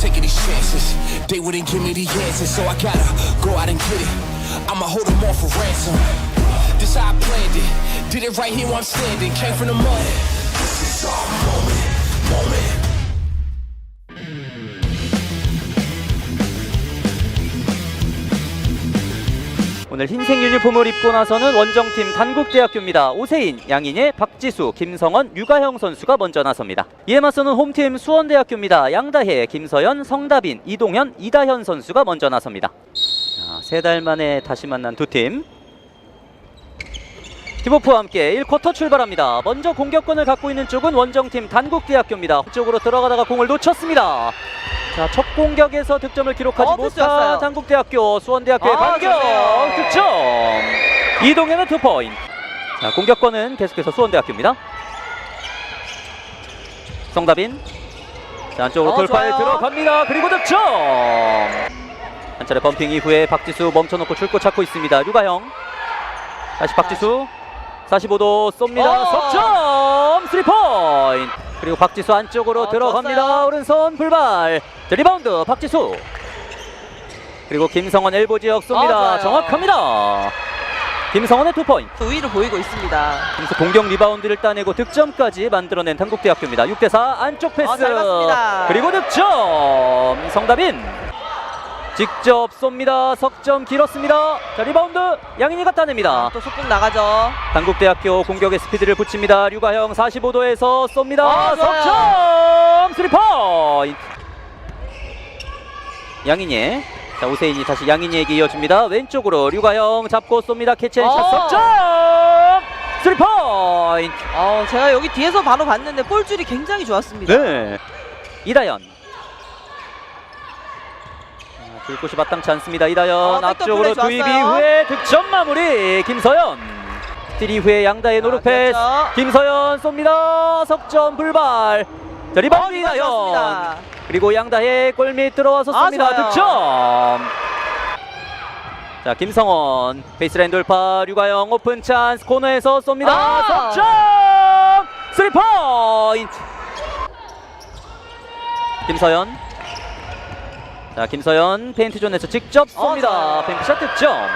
taking these chances. They wouldn't give me the answers, so I gotta go out and get it. I'ma hold them all for ransom. This how I planned it. Did it right here I'm standing. Came from the mud. This is our moment, moment. 오늘 흰색 유니폼을 입고 나서는 원정팀 단국대학교입니다. 오세인, 양인예, 박지수, 김성원, 유가형 선수가 먼저 나섭니다. 이에 맞서는 홈팀 수원대학교입니다. 양다혜, 김서연, 성다빈, 이동현, 이다현 선수가 먼저 나섭니다. 세 달 만에 다시 만난 두 팀. 팀오프와 함께 1쿼터 출발합니다. 먼저 공격권을 갖고 있는 쪽은 원정팀 단국대학교입니다. 쪽으로 들어가다가 공을 놓쳤습니다. 자, 첫 공격에서 득점을 기록하지 어, 못한. 단국대학교 수원대학교의 아, 반격 좋네요. 득점. 이동현의 투 포인트. 자, 공격권은 계속해서 수원대학교입니다. 성다빈. 자, 안쪽으로 어, 돌파에 좋아요. 들어갑니다. 그리고 득점. 한 차례 범핑 이후에 박지수 멈춰놓고 줄곧 찾고 있습니다. 류가영. 다시 박지수. 45도 쏩니다. 어. 석점. 3포인트. 그리고 박지수 안쪽으로 어, 들어갑니다. 좋았어요. 오른손 불발. 자, 리바운드 박지수. 그리고 김성원 엘보 지역 쏩니다. 어, 좋아요. 정확합니다. 김성원의 투 포인트. 우위를 보이고 있습니다. 그래서 공격 리바운드를 따내고 득점까지 만들어낸 한국대학교입니다. 6대 4 안쪽 패스. 어, 잘 봤습니다. 그리고 득점. 성다빈. 직접 쏩니다. 석점 길었습니다. 자, 리바운드 양인이가 따냅니다. 또 속공 나가죠. 한국대학교 공격의 스피드를 붙입니다. 류가형 45도에서 쏩니다. 아. 석점! 스리 포인트. 양인예. 자, 오세인이 다시 양인이에게 이어줍니다. 왼쪽으로 류가형 잡고 쏩니다. 캐치앤샷 어. 석점! 스리 포인트. 어, 제가 여기 뒤에서 바로 봤는데 볼줄이 굉장히 좋았습니다. 네. 이다연. 곳이 마땅치 않습니다. 이다연 어, 백도 앞쪽으로 플레이 투입 좋았어요. 이후에 득점 마무리 김서연. 스틸 이후에 양다의 노루 아, 패스. 그렇죠. 김서연 쏩니다. 석점 불발. 자, 리바운드 어, 리바운드 이다연. 좋았습니다. 그리고 양다의 골밑 들어와서 아, 쏩니다. 좋아요. 득점. 자, 김성원 베이스라인 돌파 류가영 오픈 찬스 코너에서 쏩니다. 아! 석점! 스리 포인트. 김서연. 자, 김서연 페인트 존에서 직접 어, 쏩니다. 좋아요. 뱅크샷 득점.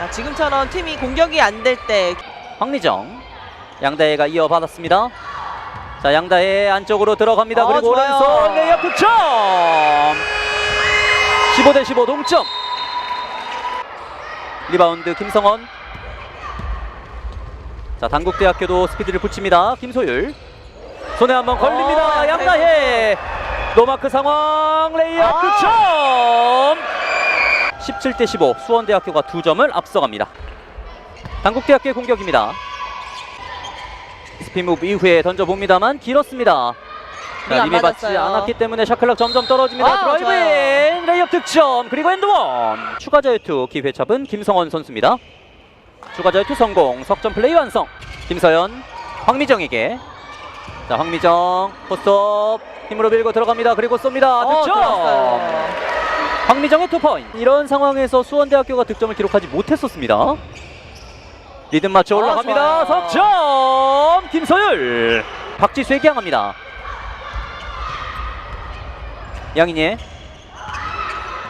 자, 지금처럼 팀이 공격이 안 될 때 황리정. 양다혜가 이어받았습니다. 자, 양다혜 안쪽으로 들어갑니다. 어, 그리고 좋아요. 오른손 레이업 득점. 15 대 15 동점. 리바운드 김성원. 자, 단국대학교도 스피드를 붙입니다. 김소율. 손에 한번 걸립니다. 어, 양다혜. 노마크 상황 레이업 아. 득점. 17대 15 수원대학교가 두 점을 앞서갑니다. 단국대학교의 공격입니다. 스핀 무브 이후에 던져봅니다만 길었습니다. 자, 안 림이 받지. 않았기 때문에 샤클락 점점 떨어집니다. 아, 드라이브인 레이업 득점 그리고 엔드원 추가 자유투 기회 잡은 김성원 선수입니다. 추가 자유투 성공 석점 플레이 완성 김서연 황미정에게 자 황미정 포스트업 힘으로 밀고 들어갑니다. 그리고 쏩니다. 어, 득점! 좋았어요. 황미정의 투포인트. 이런 상황에서 수원대학교가 득점을 기록하지 못했었습니다. 리듬 맞춰 아, 올라갑니다. 좋아요. 석점! 김소율! 박지수에게 향합니다. 양인예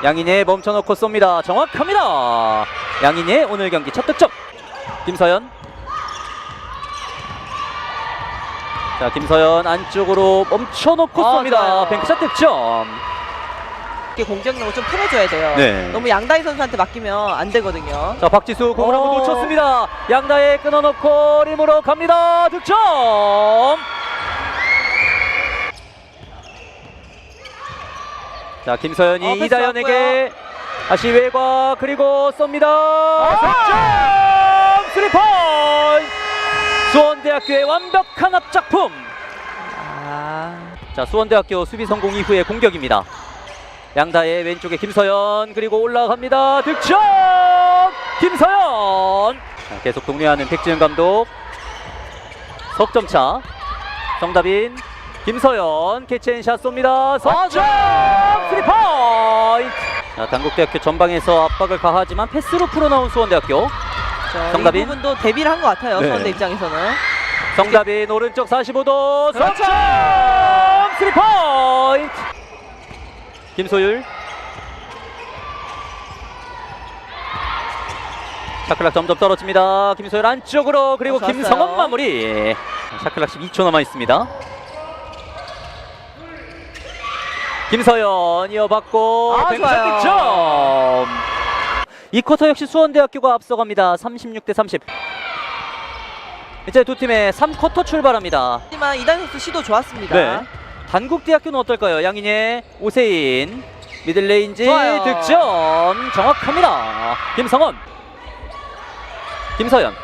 양인예 멈춰놓고 쏩니다. 정확합니다. 양인예 오늘 경기 첫 득점. 김서연 자 김서연 안쪽으로 멈춰놓고 아, 쏩니다 좋아요. 뱅크샷 득점 이렇게 공격력을 좀 풀어줘야 돼요. 네. 너무 양다희 선수한테 맡기면 안 되거든요. 자 박지수 공을 한번 오. 놓쳤습니다. 양다에 끊어놓고 림으로 갑니다. 득점. 자 김서연이 어, 패스 이다연에게 다시 외곽 그리고 쏩니다. 아. 득점. 스리포인트. 수원대학교의 완벽한 앞작품. 아, 자 수원대학교 수비 성공 이후의 공격입니다. 양다의 왼쪽에 김서연 그리고 올라갑니다. 득점 김서연 자, 계속 독려하는 백지은 감독 석점차 정답인 김서연 캐치앤샷 쏩니다. 석점 스리포인트 자, 단국대학교 전방에서 압박을 가하지만 패스로 풀어나온 수원대학교 저 정답인? 이 부분도 대비를 한 것 같아요. 네. 선대 입장에서는. 정답인 오른쪽 45도 그렇죠. 석점 스리포인트 김소율. 샤클락 점점 떨어집니다. 김소율 안쪽으로 그리고 어. 김성원 마무리. 샤클락 12초 남아 있습니다. 김서연 이어받고 아, 뱅크샷 좋아요. 득점. 이 쿼터 역시 수원대학교가 앞서갑니다. 36대 30. 이제 두 팀의 3쿼터 출발합니다. 하지만 이단 선수 시도 좋았습니다. 네. 단국대학교는 어떨까요? 양인의 오세인 미들레인지 좋아요. 득점 정확합니다. 김성원, 김서연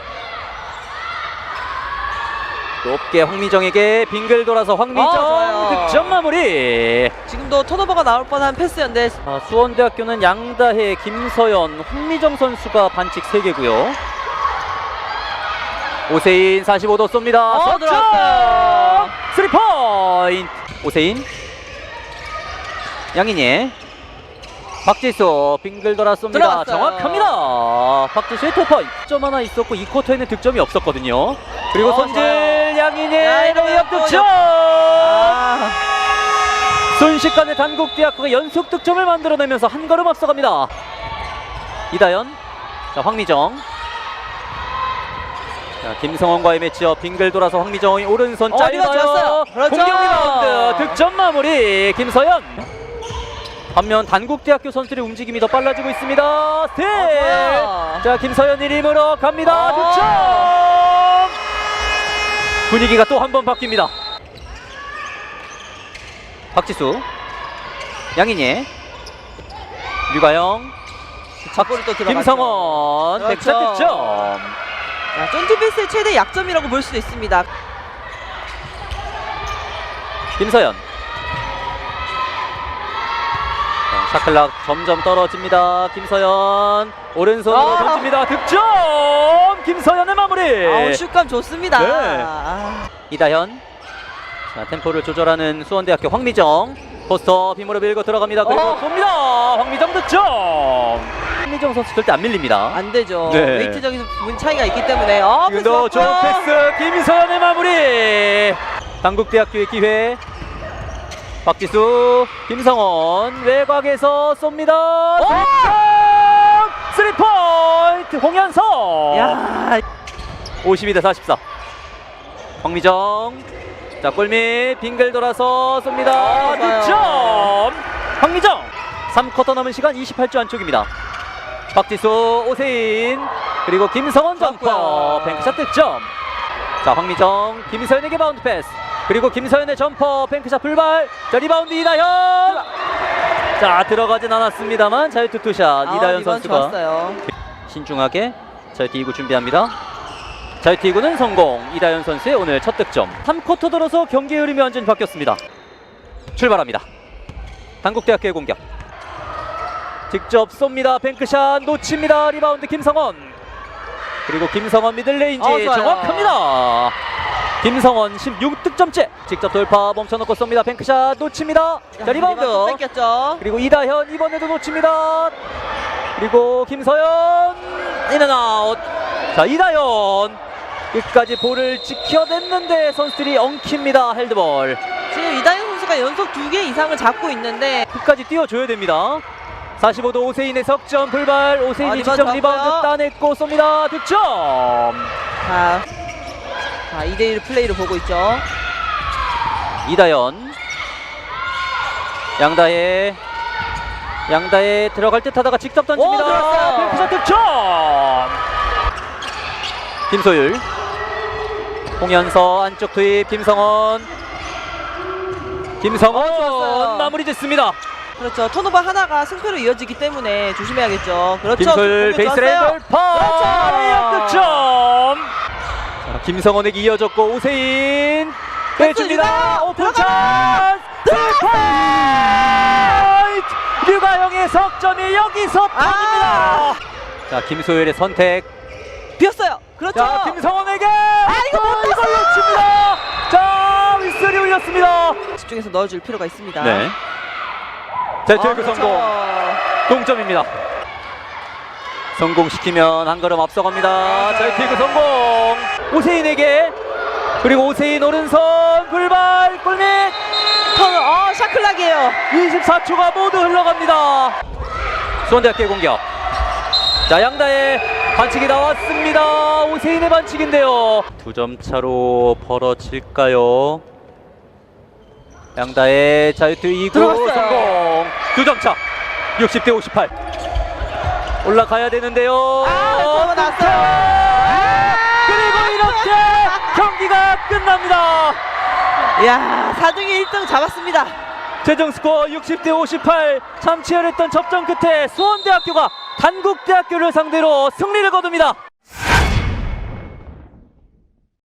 높게 황미정에게 빙글 돌아서 황미정 아. 득점 마무리. 지금도 턴오버가 나올 뻔한 패스였는데 아, 수원대학교는 양다혜, 김서연, 황미정 선수가 반칙 3개고요. 오세인 45도 쏩니다. 어, 석점! 들어왔어요. 3포인트. 오세인. 양인예. 박지수 빙글 돌아 쏩니다. 들어갔어요. 정확합니다. 박지수의 투포인트. 점 하나 있었고 이 쿼터에는 득점이 없었거든요. 그리고 어, 손질 좋아요. 양인예 레이업 또 득점. 아, 순식간에 단국대학교가 연속 득점을 만들어내면서 한 걸음 앞서갑니다. 이다연, 자 황미정, 자 김성원과의 매치업 빙글 돌아서 황미정의 오른손 어, 짧아요. 그렇죠. 공격 리바운드 득점 마무리 김서연. 반면 단국대학교 선수들의 움직임이 더 빨라지고 있습니다. 스틸. 좋아요. 자 김서연 1임으로 갑니다. 어. 득점. 분위기가 또 한 번 바뀝니다. 박지수, 양인예, 류가영, 골이 또. 김성원, 그렇죠. 백샷 득점. 야, 쫀티패스의 최대 약점이라고 볼 수도 있습니다. 김서연. 자, 샤클락 점점 떨어집니다. 김서연 오른손으로 아. 던집니다. 득점. 김서연의 마무리. 아우 슛감 좋습니다. 네. 아, 이다현. 자, 템포를 조절하는 수원대학교 황미정. 포스터 빔으로 밀고 들어갑니다. 그리고 어. 쏩니다. 황미정 득점. 황미정 선수 절대 안 밀립니다. 안 되죠. 네. 웨이트적인 부분 차이가 있기 때문에 어, 패스 지금도 좋은. 패스 김서연의 마무리. 당국대학교의 기회. 박지수, 김성원 외곽에서 쏩니다. 득점! 스리 포인트 홍현석. 야, 52 대 44. 황미정. 자, 골밑 빙글 돌아서 쏩니다. 어, 좋아요. 득점! 황미정. 3쿼터 남은 시간 28초 안쪽입니다. 박지수, 오세인, 그리고 김성원 점퍼. 뱅크샷 득점. 자, 황미정, 김서연에게 바운드 패스. 그리고 김서연의 점퍼, 뱅크샷 불발. 자, 리바운드 이다현. 자, 들어가진 않았습니다만 자유투 투샷 아, 이다현 선수가 좋았어요. 신중하게 자유투 2구 준비합니다. 자유투 2구는 성공. 이다현 선수의 오늘 첫 득점. 3쿼터 들어서 경기의 흐름이 완전히 바뀌었습니다. 출발합니다. 단국대학교의 공격. 직접 쏩니다. 뱅크샷 놓칩니다. 리바운드 김성원. 그리고 김성원 미들레인지 어. 정확합니다. 김성원 16득점째. 직접 돌파 멈춰놓고 쏩니다. 뱅크샷 놓칩니다. 자 리바운드. 또 뺏겼죠. 그리고 이다현 이번에도 놓칩니다. 그리고 김서연 인앤아웃. 자 이다현 끝까지 볼을 지켜냈는데 선수들이 엉킵니다. 핸드볼. 지금 이다현 선수가 연속 두 개 이상을 잡고 있는데 끝까지 뛰어줘야 됩니다. 45도 오세인의 석점 불발 오세인이 아, 직접 리바운드. 따냈고 쏩니다. 득점. 자, 자 2대1 플레이를 보고 있죠. 이다현 양다혜 양다혜 들어갈 듯 하다가 직접 던집니다. 오, 득점. 김소율 홍현서 안쪽 투입 김성원 김성원 어. 마무리 짓습니다. 그렇죠. 턴오버 하나가 승패로 이어지기 때문에 조심해야겠죠. 그렇죠. 베이스라인 좋았어요. 돌파 그렇죠. 득점. 자, 김성원에게 이어졌고 오세인 빼줍니다. 오픈! 찬스 포인트 류가영의 석점이 여기서 아! 터집니다. 자 김소율의 선택. 비었어요. 그렇죠. 자 김성원에게 아 이거 못 이걸 놓칩니다. 자 휘슬이 울렸습니다. 집중해서 넣어줄 필요가 있습니다. 네. 자 아, 그렇죠. 성공. 동점입니다. 성공시키면 한 걸음 앞서갑니다. 자유티그 성공. 오세인에게 그리고 오세인 오른손 불발 골밑 턴, 어, 샤클락이에요. 24초가 모두 흘러갑니다. 수원대학교의 공격. 자, 양다의 반칙이 나왔습니다. 오세인의 반칙인데요. 두 점 차로 벌어질까요? 양다의 자유투 2구 들어갔어요. 성공. 두 점 차. 60 대 58. 올라가야 되는데요. 아, 들어가 나왔어요. 그리고 이렇게 경기가 끝납니다. 야 4등에 1등 잡았습니다. 최종 스코어 60 대 58. 참 치열했던 접전 끝에 수원대학교가 단국대학교를 상대로 승리를 거둡니다.